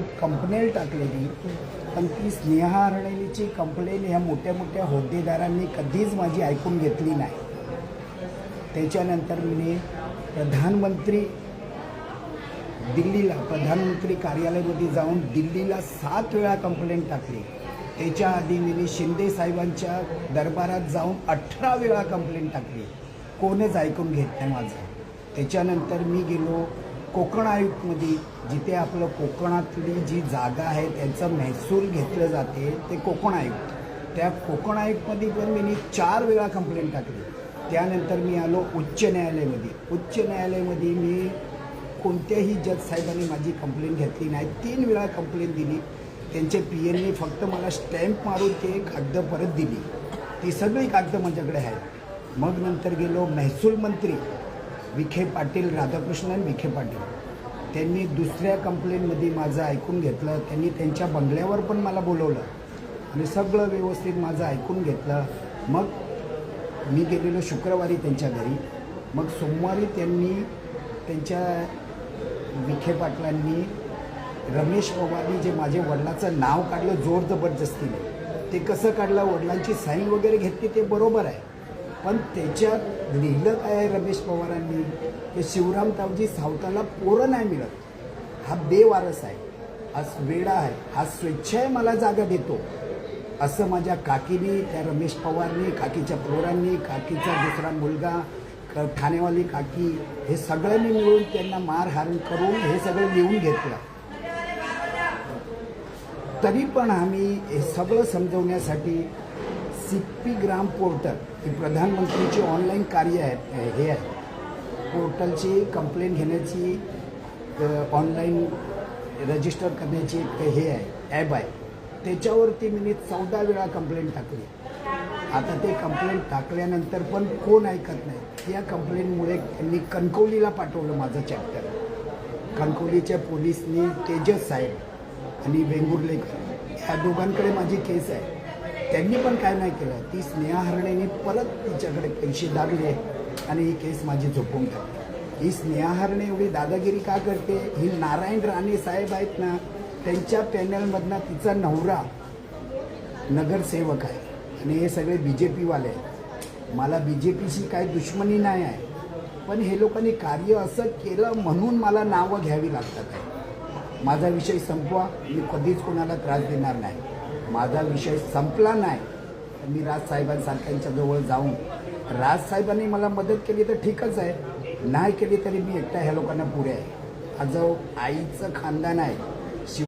Complaint टाकलेली. पण ती स्नेहा हरणेलीची कंप्लेंट ह्या मोठ्या मोठ्या होद्देदारांनी कधीच माझी ऐकून घेतली नाही. त्याच्यानंतर मी प्रधानमंत्री दिल्लीला प्रधानमंत्री कार्यालयामध्ये जाऊन दिल्लीला सात वेळा कंप्लेंट टाकली. त्याच्या आधी मी शिंदे साहेबांच्या दरबारात जाऊन अठरा वेळा कंप्लेंट टाकली. कोणच ऐकून घेत नाही माझं. त्याच्यानंतर मी गेलो कोकण आयुक्तमध्ये जिथे आपलं कोकणातली जी जागा आहे त्यांचं महसूल घेतलं जाते ते कोकण आयुक्त. त्या कोकण आयुक्तमध्ये पण मी चार वेळा कंप्लेंट टाकली. त्यानंतर मी आलो उच्च न्यायालयामध्ये. उच्च न्यायालयामध्ये मी कोणत्याही जज साहेबांनी माझी कंप्लेंट घेतली नाही. तीन वेळा कंप्लेंट दिली. त्यांचे पी एनने फक्त मला स्टॅम्प मारून ते कागद परत दिली. ती सगळी कागद माझ्याकडे आहेत. मग नंतर गेलो महसूल मंत्री. विखे पाटील राधाकृष्णन विखे पाटील. त्यांनी दुसऱ्या कंप्लेंटमध्ये माझं ऐकून घेतलं. त्यांनी त्यांच्या बंगल्यावर पण मला बोलवलं. आणि सगळं व्यवस्थित माझं ऐकून घेतलं. मग मी गेलेलो शुक्रवारी त्यांच्या घरी. मग सोमवारी त्यांनी त्यांच्या विखे पाटलांनी रमेश पवारनी जे माझे वडिलाचं नाव काढलं जोर जबरदस्तीने ते कसं काढलं? वडिलांची साईन वगैरे घेतली ते बरोबर आहे. पण त्याच्यात लिहिलं काय आहे रमेश पवारांनी. की शिवराम तावजी सावताला पोरं नाही मिळत. हा बेवारस आहे. हा वेडा आहे. हा स्वेच्छाय मला जागा देतो. असं माझ्या काकीनी त्या रमेश पवारनी काकीच्या पोरांनी काकीचा दुसरा मुलगा क- ठाणेवाली काकी हे सगळ्यांनी मिळून त्यांना मारहाण करून हे सगळं लिहून घेतलं. तरी पण आम्ही हे सगळं समजवण्यासाठी पी ग्राम पोर्टल ही प्रधानमंत्रीचे ऑनलाईन कार्य आहे हे आहे. पोर्टलची कंप्लेंट घेण्याची ऑनलाईन रजिस्टर करण्याची एक हे आहे ॲप आहे. त्याच्यावरती मी चौदा वेळा कंप्लेंट टाकली. आता ते कंप्लेंट टाकल्यानंतर पण कोण ऐकत नाही. या कंप्लेंटमुळे त्यांनी कणकवलीला पाठवलं माझं चॅप्टर कणकवलीच्या पोलिसनी तेजस साहेब आणि वेंगुर्लेकर ह्या दोघांकडे माझी केस आहे. त्यांनी पण काय नाही केलं. ती स्नेहा हरणेने परत तिच्याकडे पैसे दाबले आणि ही केस माझी झोपून टाकली. ही स्नेहा हरणे एवढी दादागिरी का करते? ही नारायण राणे साहेब आहेत ना त्यांच्या पॅनलमधनं तिचा नवरा नगरसेवक आहे. आणि हे सगळे बी जे पीवाले आहेत. मला बी जे पीशी काही दुश्मनी नाही आहे. पण हे लोकांनी कार्य असं केलं म्हणून मला नावं घ्यावी लागतात. आहे माझा विषय संपवा. मी कधीच कोणाला त्रास देणार नाही. माझा विषय संपला नाही. मी राजसाहेबांसारख्यांच्या जवळ जाऊन राजसाहेबांनी मला मदत केली तर ठीकच आहे. नाही केली तरी मी एकटा ह्या लोकांना पुढे आहे. माझं आईचं खानदान आहे.